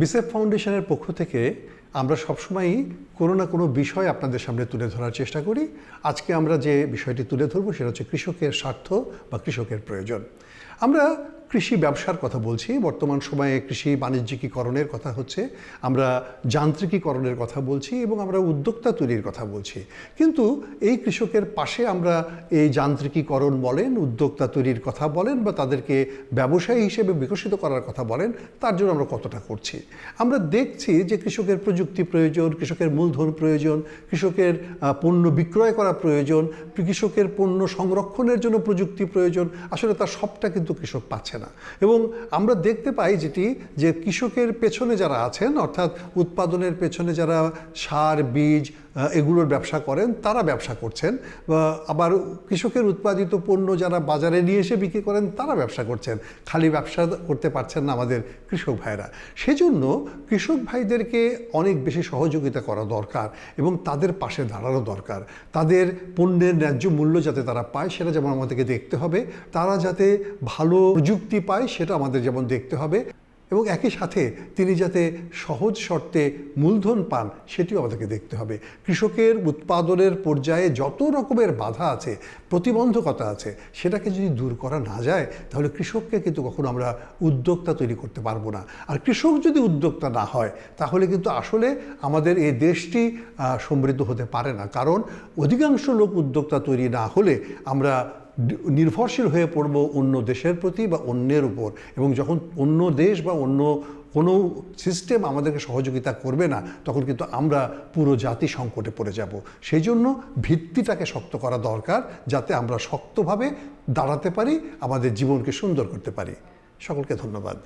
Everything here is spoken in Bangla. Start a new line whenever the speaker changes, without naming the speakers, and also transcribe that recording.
বিসেফ ফাউন্ডেশনের পক্ষ থেকে আমরা সবসময়ই কোনো না কোনো বিষয় আপনাদের সামনে তুলে ধরার চেষ্টা করি। আজকে আমরা যে বিষয়টি তুলে ধরবো সেটা হচ্ছে কৃষকের স্বার্থ বা কৃষকের প্রয়োজন। আমরা কৃষি ব্যবসার কথা বলছি। বর্তমান সময়ে কৃষি বাণিজ্যিকীকরণের কথা হচ্ছে, আমরা যান্ত্রিকীকরণের কথা বলছি এবং আমরা উদ্যোক্তা তৈরির কথা বলছি। কিন্তু এই কৃষকের পাশে আমরা এই যান্ত্রিকীকরণ বলেন, উদ্যোক্তা তৈরির কথা বলেন বা তাদেরকে ব্যবসায়ী হিসেবে বিকশিত করার কথা বলেন, তার জন্য আমরা কতটা করছি। আমরা দেখছি যে কৃষকের প্রযুক্তি প্রয়োজন, কৃষকের মূলধন প্রয়োজন, কৃষকের পণ্য বিক্রয় করা প্রয়োজন, কৃষকের পণ্য সংরক্ষণের জন্য প্রযুক্তি প্রয়োজন, আসলে তার সবটা কিন্তু কৃষক পাচ্ছে না। এবং আমরা দেখতে পাই যেটি, যে কৃষকের পেছনে যারা আছেন, অর্থাৎ উৎপাদনের পেছনে যারা সার, বীজ এগুলোর ব্যবসা করেন, তারা ব্যবসা করছেন। আবার কৃষকের উৎপাদিত পণ্য যারা বাজারে নিয়ে এসে বিক্রি করেন, তারা ব্যবসা করছেন। খালি ব্যবসা করতে পারছেন না আমাদের কৃষক ভাইরা সেজন্য কৃষক ভাইদেরকে অনেক বেশি সহযোগিতা করা দরকার এবং তাদের পাশে দাঁড়ানো দরকার। তাদের পণ্যের ন্যায্য মূল্য যাতে তারা পায়, সেটা যেমন আমাদেরকে দেখতে হবে, তারা যাতে ভালো প্রযুক্তি পায়, সেটা আমাদের যেমন দেখতে হবে। এবং একই সাথে তিনি যাতে সহজ শর্তে মূলধন পান, সেটিও আমাদেরকে দেখতে হবে। কৃষকের উৎপাদনের পর্যায়ে যত রকমের বাধা আছে, প্রতিবন্ধকতা আছে, সেটাকে যদি দূর করা না যায়, তাহলে কৃষককে কিন্তু কখনো আমরা উদ্যোক্তা তৈরি করতে পারব না। আর কৃষক যদি উদ্যোক্তা না হয়, তাহলে কিন্তু আসলে আমাদের এই দেশটি সমৃদ্ধ হতে পারে না। কারণ অধিকাংশ লোক উদ্যোক্তা তৈরি না হলে আমরা নির্ভরশীল হয়ে পড়ব অন্য দেশের প্রতি বা অন্যের উপর। এবং যখন অন্য দেশ বা অন্য কোনো সিস্টেম আমাদেরকে সহযোগিতা করবে না, তখন কিন্তু আমরা পুরো জাতি সংকটে পড়ে যাব। সেই জন্য ভিত্তিটাকে শক্ত করা দরকার, যাতে আমরা শক্তভাবে দাঁড়াতে পারি, আমাদের জীবনকে সুন্দর করতে পারি। সকলকে ধন্যবাদ।